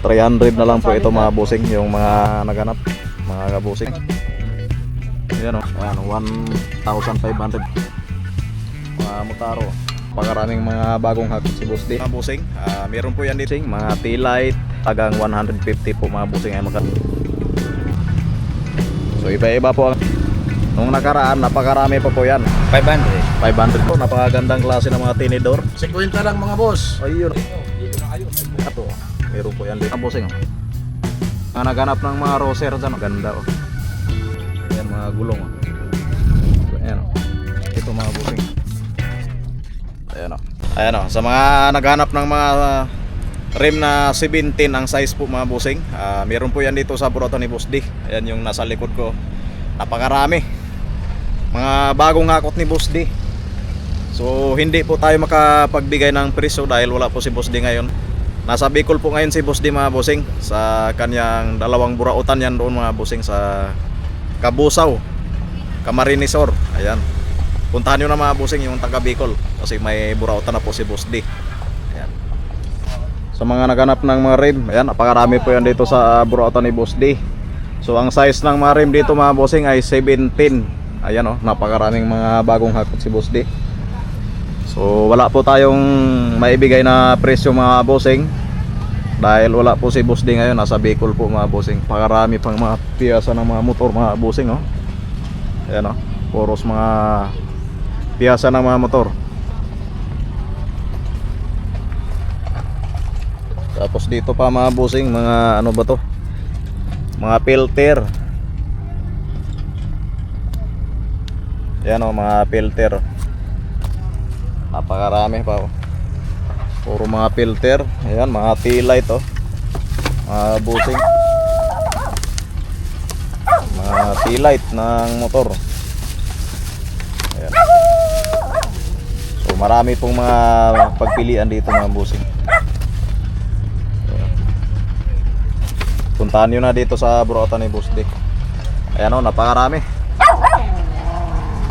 300 na lang po ito mga busing, yung mga naganap, mga kabusing. Ayan o, ayan, 1,500. Mga mutaro. Pagkaraming mga bagong hakot si Boss D. Mga busing, ah, meron po yan dito. Mga T-Light, tagang 150 po mga busing ay makat. So iba-iba po ang Nung nakaraan, napakarami pa po yan. 500. 500 po, napakagandang klase ng mga tinidor. 50 lang mga boss. Ayun. Ito, meron po yan dito. Busing. oh. Mga naganap ng mga roser dyan. oh. Ganda oh. Ayan mga gulong. Oh. So, ayan oh. Ito mga busing. Ayan oh. Ayan oh. Sa mga naghanap ng mga uh, rim na 17 ang size po mga busing. Ah, meron po yan dito sa Burota ni Boss D. Ayan yung nasa likod ko. Napakarami. Mga bagong hakot ni Boss D. So hindi po tayo makapagbigay ng presyo dahil wala po si Boss D ngayon. Nasa Bicol po ngayon si Boss D mga bossing sa kanyang dalawang burautan yan doon mga bossing sa Kabusaw, Camarinesor. Ayan. Puntahan nyo na mga bossing yung taga Bicol kasi may burautan na po si Boss D. Ayan. Sa mga naganap ng mga rim, ayan, napakarami po yan dito sa burautan ni Boss D. So ang size ng mga rim dito mga bossing ay 17. Ayan oh, napakaraming mga bagong hakot si Boss D. So wala po tayong maibigay na presyo mga bossing dahil wala po si Boss D ngayon nasa Bicol po mga bossing. Pakarami pang mga piyasa ng mga motor mga bossing oh. Ayan oh, puros mga piyasa ng mga motor. Tapos dito pa mga bossing, mga ano ba to? Mga filter. Yan o, mga filter. Napakarami pa oh. Puro mga filter. Ayan, mga T-light oh. Mga busing. Mga T-light ng motor. Ayan. So marami pong mga pagpilian dito mga busing. Ayan. Puntahan nyo na dito sa Burota ni Boss Dick. Ayan o, napakarami.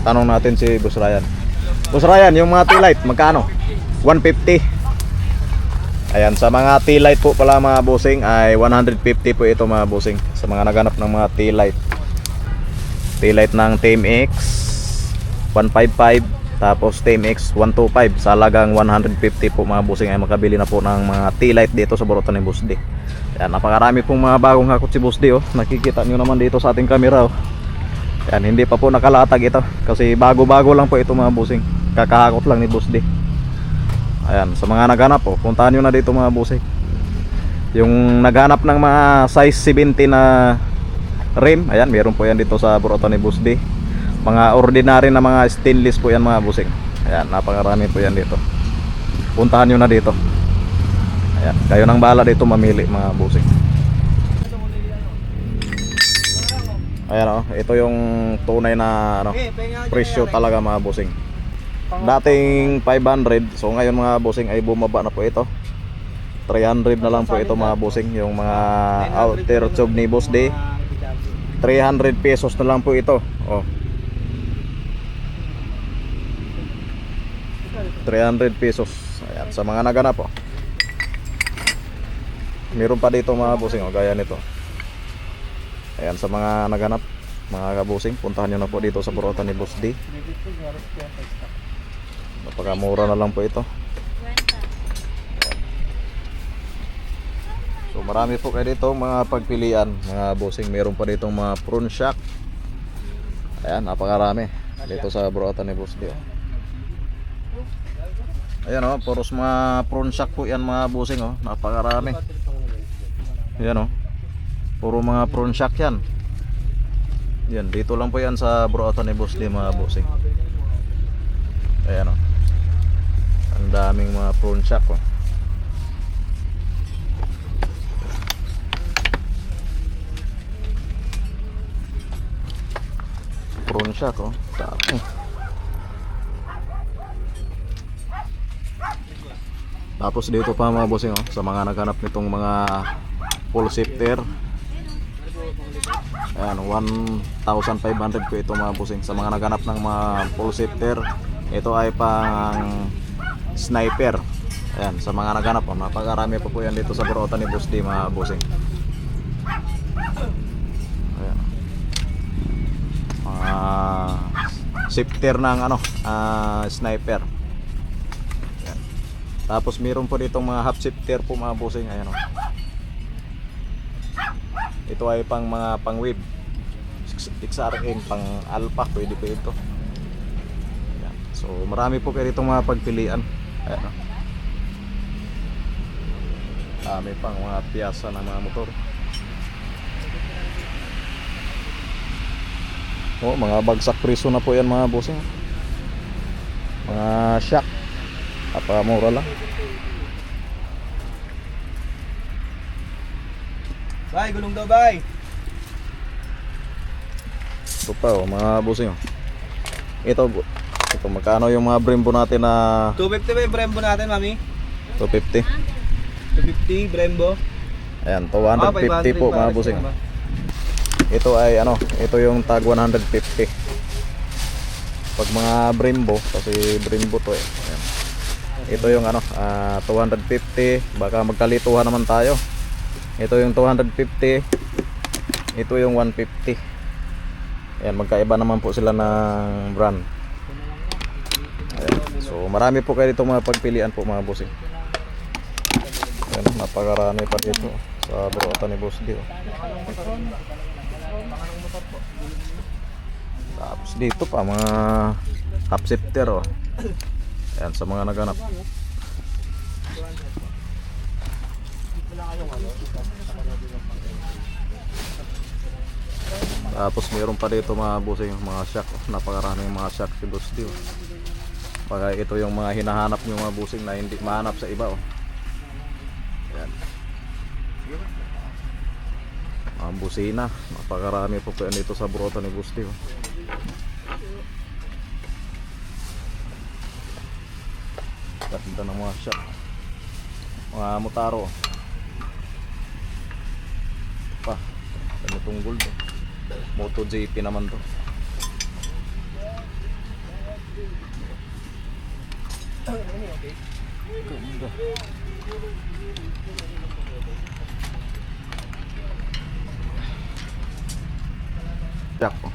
Tanong natin si Boss Ryan. Boss Ryan, yung mga T-light, magkano? 150. Ayan, sa mga T-light po pala mga bossing ay 150 po ito mga bossing. Sa mga naganap ng mga T-light. T-light ng Team X 155 tapos Team X 125 sa halagang 150 po mga bossing ay makabili na po ng mga T-light dito sa Borotan ni D. Ayan, napakarami pong mga bagong hakot si D oh. Nakikita nyo naman dito sa ating camera oh. Yan, hindi pa po nakalatag ito kasi bago-bago lang po ito mga busing. Kakahakot lang ni D. Ayan, sa mga naghanap po, puntahan nyo na dito mga busing. Yung naghanap ng mga size 70 na rim, ayan, meron po yan dito sa Burota ni D. Mga ordinary na mga stainless po yan mga busing. Ayan, napakarami po yan dito. Puntahan nyo na dito. Ayan, kayo nang bala dito mamili mga busing. Ayan oh, ito yung tunay na ano, presyo talaga mga bossing. Dating 500, so ngayon mga bossing ay bumaba na po ito. 300 na lang po ito mga bossing, yung mga outer tube ni Boss D. 300 pesos na lang po ito. Oh. 300 pesos. Ayan, sa mga naganap po. Meron pa dito mga bossing, oh, gaya nito. Ayan sa mga naganap, mga kabusing, puntahan nyo na po dito sa Burota ni Boss D. Napakamura na lang po ito. So marami po kayo dito mga pagpilian, mga bossing. Meron pa dito mga prawn shack. Ayan, napakarami dito sa Burota ni Boss D. oh. Ayan oh, puros mga prawn shack po yan mga bossing oh. Napakarami. Ayan oh. Puro mga prawn shack yan. Yan, dito lang po yan sa Burota ni Boss D mga bossing. Ayan o. Ang daming mga prawn shack oh. Prawn shack oh. Dami. Tapos dito pa mga bossing oh, sa mga naghanap nitong mga full shifter Ayan, 1,500 po ito mga busing sa mga naghanap ng mga full shifter ito ay pang sniper Ayan, sa mga naghanap, oh, napakarami pa po yan dito sa Burota ni Boss D, mga bossing. Ayan. Mga shifter ng ano, ah, sniper. Ayan. Tapos meron po dito mga half shifter po mga bossing. Ayan oh. Ito ay pang mga pang wave. XRM, pang alpha, pwede po ito. Ayan. So marami po kayo ditong mga pagpilian. Ayan. Dami pang mga piyasa ng mga motor. Oh, mga bagsak preso na po yan mga bossing. Mga shock. Napakamura lang. Bay, gulong daw, bay. Ito pa oh, mga bossing. oh. Ito, ito magkano yung mga Brembo natin na 250 ba yung Brembo natin, mami? 250? 250, Brembo. Ayan, Ah, 250 po mga naman. Ito ay ano, ito yung tag 150. Pag mga Brembo, kasi Brembo to eh. Ayan. Ito yung ano, ah, 250, baka magkalituhan naman tayo. Ito yung 250. Ito yung 150. Ayan, magkaiba naman po sila ng brand. So, marami po kayo dito mga pagpilian po mga bossing. Ayan, napakarami pa dito sa Burota ni Boss D. oh. Tapos dito pa mga half shifter oh. Ayan sa mga naganap. Tapos mayroon pa dito mga busing mga shock. Napakaraming mga shock si Boss D. oh. Baka ito yung mga hinahanap nyo mga busing na hindi mahanap sa iba oh. Ayan. Ang busina. Napakarami po po yan dito sa Burota ni D. oh. Ganda ng mga shop. Mga mutaro. Pa. Ganitong gold. oh. Moto JP naman to. Ganda. Jack po.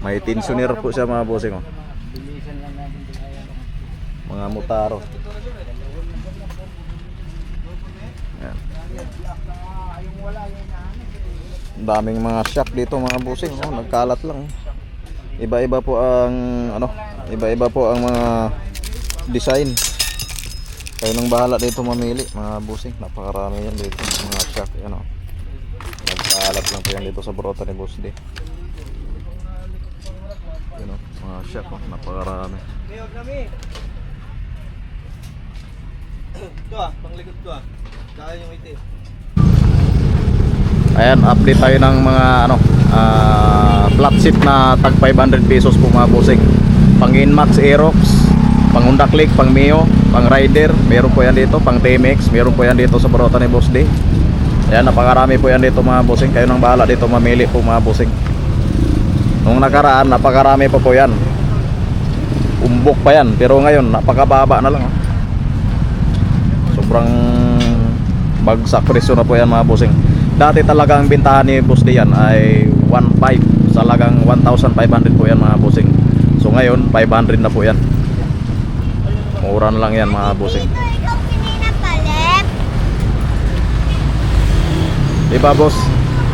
May tensioner po siya mga bossing oh. Mga mutaro. Ang daming mga shock dito mga bossing oh, nagkalat lang. Iba-iba po ang ano, iba-iba po ang mga design. Kayo nang bahala dito mamili mga bossing. Napakarami yan dito mga shock yan oh. Nagkalat lang po yan dito sa Brota ni Boss D. Yun oh, mga shock oh, napakarami. Ito ah, panglikod ko ah. Kaya yung itim. Ayan, update tayo ng mga ano, ah, flat seat na tag 500 pesos po mga bossing. Pang Inmax Aerox, pang Honda Click, pang Mio, pang Rider, meron po yan dito, pang TMX, meron po yan dito sa Barota ni Boss D. Ayan, napakarami po yan dito mga bossing. Kayo nang bahala dito mamili po mga bossing. Nung nakaraan, napakarami pa po yan. Umbok pa yan, pero ngayon, napakababa na lang. oh. Sobrang bagsak presyo na po yan mga bossing. Dati talaga ang bintahan ni Boss Dian ay 1.5 sa lagang 1,500 po yan mga bossing. So ngayon 500 na po yan. Mura na lang yan mga pininapalit? Diba boss?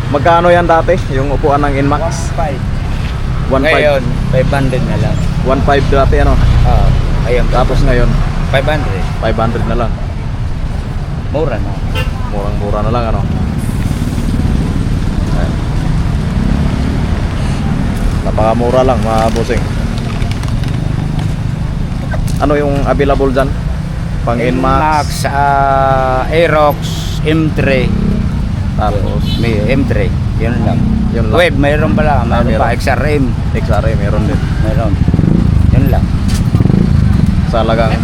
Magkano yan dati yung upuan ng Inmax? 5. 1.5 Ngayon, 500 na lang. 1.5 dati ano. Ah, ayun. Tapos ngayon 500. 500 na lang. Mura na. Murang-mura na lang ano. Napakamura lang mga bossing. Ano yung available dyan? Pang Inmax. uh, Aerox, M3, Tapos may M3, yun lang. yun lang. Web, mayroon pala, Ah, mayroon pa. XRM, XRA meron din. mayroon. Yun lang. Sa lagang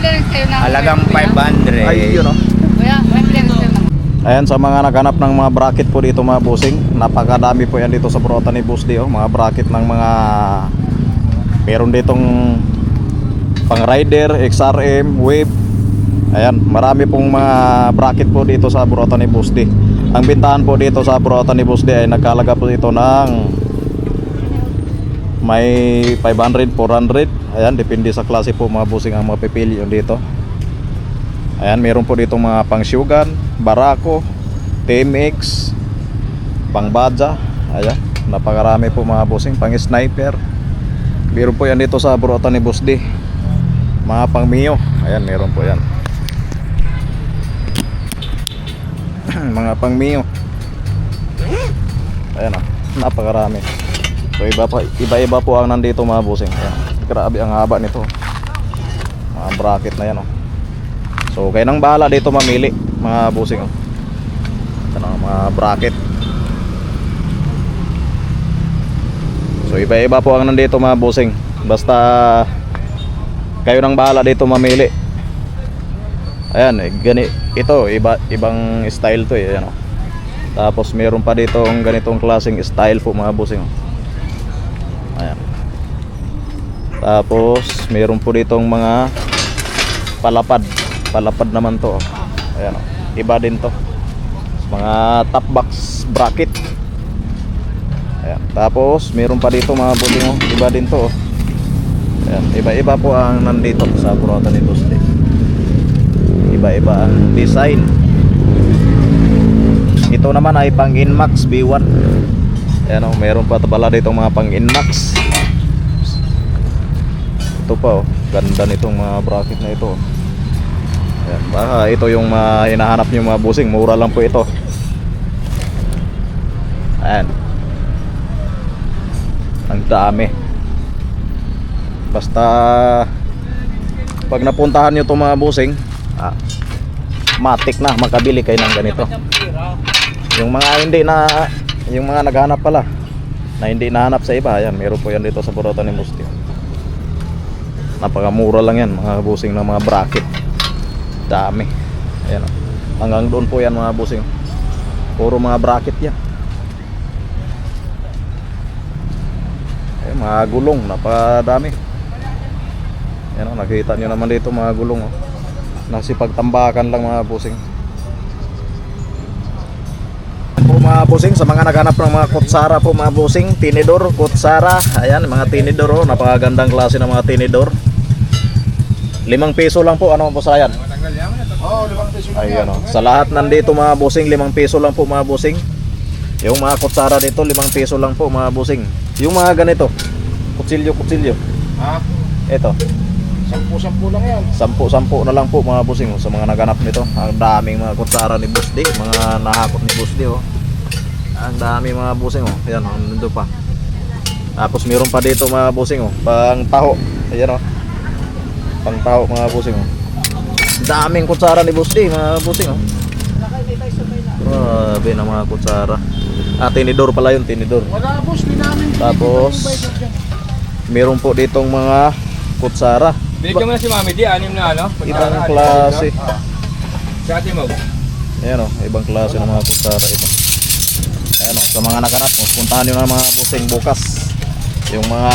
Alagang 500. ay yun oh. Ayan sa mga naghanap ng mga bracket po dito mga bossing. Napakadami po yan dito sa Brota ni Boss D, oh. Mga bracket ng mga meron ditong pang rider, XRM, wave. Ayan, marami pong mga bracket po dito sa Burota ni Busdi. Ang bintahan po dito sa Burota ni Busdi ay nagkalaga po ito ng may 500, 400. Ayan, depende sa klase po mga busing ang mga pipili dito. Ayan, meron po dito mga pang Shugan, Barako, TMX, pang Badja. Ayan, napakarami po mga busing, pang Sniper. Meron po yan dito sa Burota ni Busdi. Mga pang Mio. Ayan, meron po yan. mga pang Mio. Ayan ah, napakarami. So iba pa iba-iba po ang nandito mga busing. Ayan. Grabe ang haba nito. Mga bracket na yan oh. So kayo nang bahala dito mamili mga busing oh. Ito na, mga bracket. So iba-iba po ang nandito mga busing. Basta kayo nang bahala dito mamili. Ayan, eh, gani ito iba ibang style to eh, ayan oh. Tapos meron pa dito ang ganitong klaseng style po mga busing. oh. Ayan. Tapos meron po ditong mga palapad. Palapad naman to. oh. Ayan oh. Iba din to. Mga top box bracket. Ayan. Tapos meron pa dito mga busing oh. Iba din to. oh. Ayan. Iba-iba po ang nandito sa Burota ni Tuesday. Iba-iba ang design. Ito naman ay pang Inmax B1. Ayan o, meron pa pala dito mga pang Inmax. Ito pa oh, ganda nitong mga bracket na ito. Ayan, baka ito yung mga hinahanap nyo mga busing, mura lang po ito. Ayan. Ang dami. Basta pag napuntahan nyo itong mga busing, ah, matik na makabili kayo ng ganito. Yung mga hindi na yung mga naghanap pala na hindi nahanap sa iba, ayan, meron po yan dito sa Burota ni Musti. Napakamura lang yan, mga busing ng mga bracket. Dami. Ayan oh. Hanggang doon po yan mga busing. Puro mga bracket yan. Ayan, mga gulong, napakadami. Ayan oh, nakita nyo naman dito mga gulong oh. Nasipagtambakan lang mga busing. po mga busing sa mga naghanap ng mga kutsara po mga busing tinidor, kutsara ayan mga tinidor oh, napakagandang klase ng mga tinidor limang piso lang po ano po sa yan ayan oh. sa lahat nandito mga busing limang piso lang po mga busing yung mga kutsara dito limang piso lang po mga busing yung mga ganito kutsilyo kutsilyo Ha? ito Sampu-sampu lang yan. Sampu-sampu na lang po mga busing oh, sa mga naganap nito. Ang daming mga kutsara ni Busdi, mga nahakot ni Busdi oh. Ang dami mga busing oh. Ayan oh, nandun pa. Tapos meron pa dito mga busing oh, pang taho. Ayan oh. Pang taho mga busing oh. Ang daming kutsara ni Busdi, mga busing oh. Grabe na mga kutsara. Ah, tinidor pala yun, tinidor. Wala boss, di namin. Tapos meron po ditong mga kutsara. Binigyan mo na si Mami Di, anim na ano? Ibang klase. Sa atin mo. Ayan o, ibang klase ng mga kutsara ito. Ayan o, sa mga naganap, o, puntahan nyo na mga busing bukas. Yung mga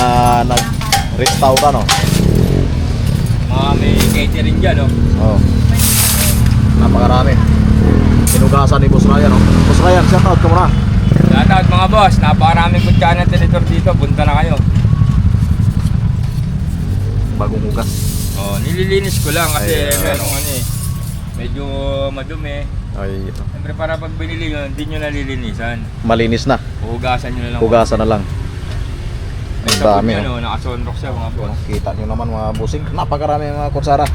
nag-restaurant o. Mga may catering dyan, no? Oh. Napakarami. Sinugasan ni Boss Ryan o. Boss Ryan, shout out ka muna. Shoutout mga boss, napakaraming kutsara ng tinitor dito, punta na kayo. Bagong hugas. Oh, nililinis ko lang kasi Ay, ano. ano eh. Medyo madumi. Ay, ito. Siyempre para pag binili nyo, hindi nyo nalilinisan. Malinis na. Hugasan nyo na lang. Hugasan na lang. May Ang sabon dami, yan, oh. Naka-sunrock siya mga boss. Kita nyo naman mga busing. Napakarami mga kutsara.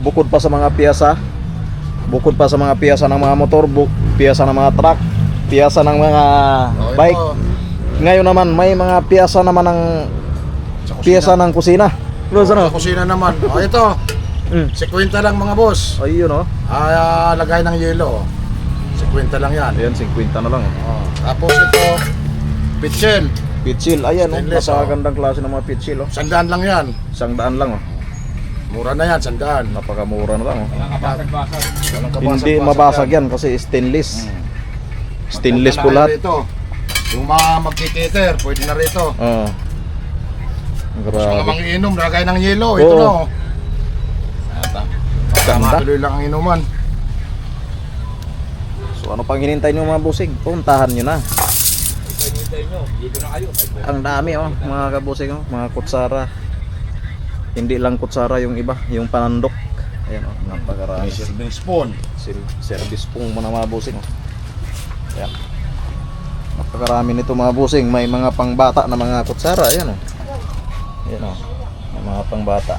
Bukod pa sa mga piyasa, bukod pa sa mga piyasa ng mga motor, bu- piyasa ng mga truck, piyasa ng mga bike. Ngayon naman may mga piyasa naman ng piyasa ng kusina. Ano sa kusina naman. O ito, Mm. 50 lang mga boss. Ayun oh. Ah, lagay ng yelo. 50 lang yan. Ayan 50 na lang. oh. Oh. Tapos ito, pitchel. Pitchil, ayan oh. Stainless, oh. Napakagandang klase ng mga pitchil oh. Sandaan lang yan. Isang daan lang oh. Mura na yan, sandaan. Napakamura na lang oh. Walang. Walang Hindi basag mabasag yan kasi stainless. Stainless po na lahat. Rito. Yung mga magkikiter, pwede na rito. Oo. Sa mga Grabe. mangiinom, lagay ng yelo. Ito na oh. Ganda. Tuloy lang ang inuman. So ano pang hinintay nyo mga busing? Puntahan nyo na. Hinintay nyo, dito na kayo. Ang dami oh, mga kabusing oh, mga kutsara. Hindi lang kutsara yung iba, yung panandok. Ayan oh, napakarami. May serving spoon. Service pong mga mga busing oh. Ayan. Napakarami nito mga busing. May mga pangbata na mga kutsara. Ayan oh. Oh. May mga pangbata.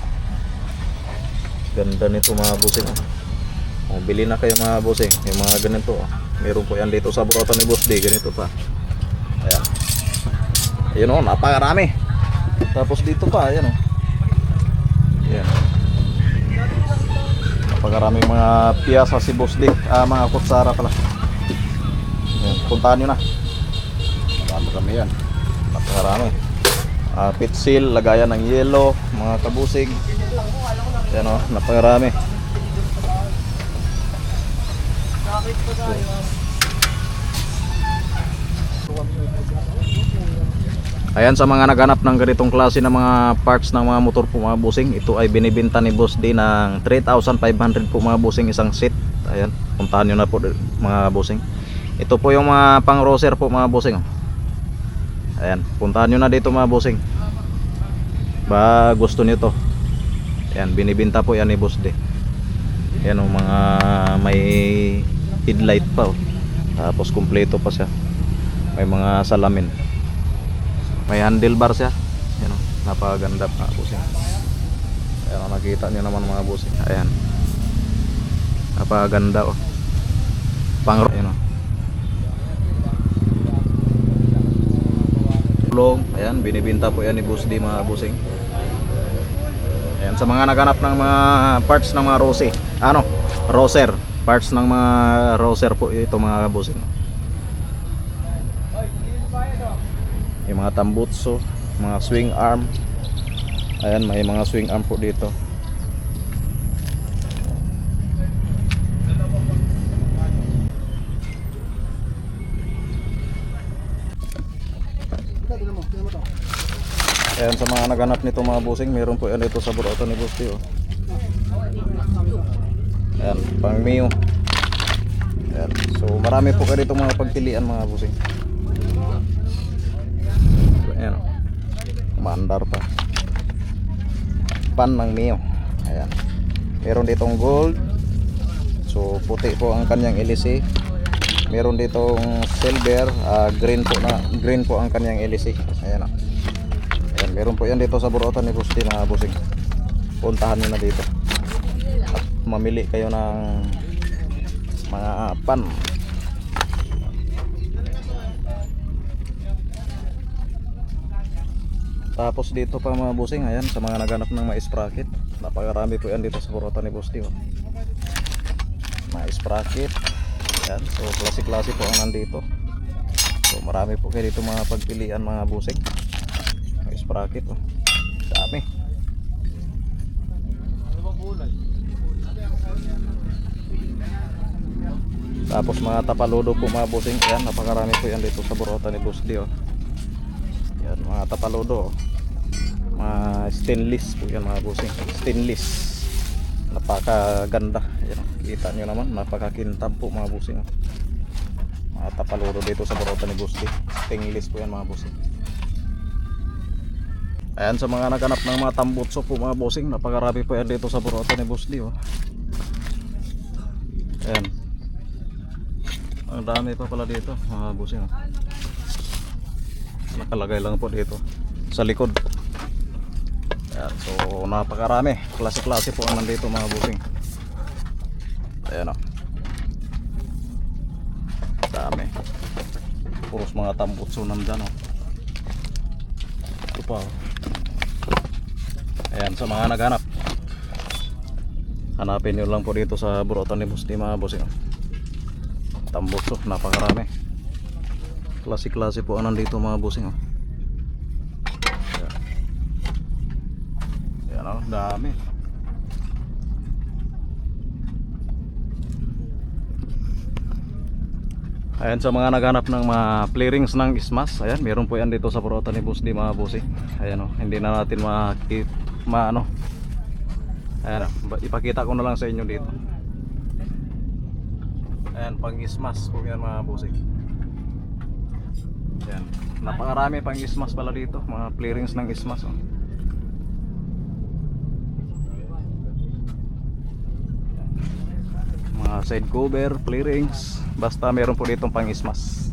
Ganda nito mga busing oh. Oh, bili na kayo mga busing. Yung mga ganito oh. Meron po yan dito sa Burota ni Boss D. Ganito pa. Ayan. Ayan oh, napakarami. Tapos dito pa, ayan oh. Ayan. Napakaraming mga piyasa si Boss Dick, ah, mga kutsara pala. Ayan, puntahan nyo na. Marami yan. Napakarami. Ah, pitsil, lagayan ng yelo, mga kabusig. Ayan o, napakarami. Ayan sa mga naghanap ng ganitong klase ng mga parts ng mga motor po mga busing Ito ay binibenta ni Boss D ng 3,500 po mga busing isang set Ayan, puntahan nyo na po mga busing Ito po yung mga pang roser po mga busing oh. Ayan, puntahan nyo na dito mga busing Ba gusto nyo to. Ayan, binibenta po yan ni Boss D Ayan o mga may headlight pa oh. Tapos kumpleto pa siya. May mga salamin. May handlebar siya. Yan o napakaganda mga busing ayan o nakita nyo naman mga busing ayan. Napakaganda o pang ayan o Long, ayan binibinta po yan ni Boss D mga busing ayan sa mga naganap ng mga parts ng mga rose ano? Roser. Parts ng mga roser po ito mga busing yung mga tambutso mga swing arm. Ayan may mga swing arm po dito ayan sa mga naganap nito mga busing meron po yan dito sa Burota ni Busti oh. ayan pang Mio ayan so marami po kayo dito mga pagpilian mga busing Ayan. oh. Umandar pa. Pan ng Mio. Ayan. Meron ditong gold. So puti po ang kanyang LC. Meron ditong silver, ah, green po na green po ang kanyang LC. Ayan. oh. Meron po yan dito sa Burotan ni Busti mga busing. Puntahan niyo na dito. At mamili kayo ng mga pan. Tapos dito pa mga busing, ayan, sa mga naghanap ng mais sprocket. Napakarami po yan dito sa Burota ni Busti. Oh. Mais sprocket. Ayan, so klase-klase po ang nandito. So marami po kayo dito mga pagpilian mga busing. Sprocket. Oh. Dami. Tapos mga tapaludo po mga busing. Ayan, napakarami po yan dito sa Burota ni Busti. Oh. Yan, mga tapaludo. oh. Mga stainless po yan mga busing. Stainless. Napakaganda. Yan, oh. kita nyo naman. Napakakintab po mga busing. oh. Mga tapaludo dito sa Borota ni Busti. Stainless po yan mga busing. Ayan sa mga naganap ng mga tambutso po mga busing. Napakarami po yan dito sa Borota ni Busti. Oh. Ayan. Ang dami pa pala dito mga busing. Oh nakalagay lang po dito sa likod Ayan, so napakarami klase-klase po ang nandito mga busing ayan o dami puros mga tambutso nandyan o ito pa o ayan sa mga naghanap hanapin nyo lang po dito sa burotan ni Busti mga busing tambutso napakarami klase-klase po ang nandito mga busing oh. Ayan. Ayan oh, dami. Ayan sa mga naghanap ng mga clearings ng ismas, ayan, meron po yan dito sa Porota ni Boss mga busing. Ayan oh, hindi na natin makit ma ano Ayan, ipakita ko na lang sa inyo dito. Ayan, pang ismas po yan mga busing. Ayan, napakarami pang ismas pala dito, mga clearings ng ismas. Oh. Mga side cover, clearings, basta meron po ditong pang ismas.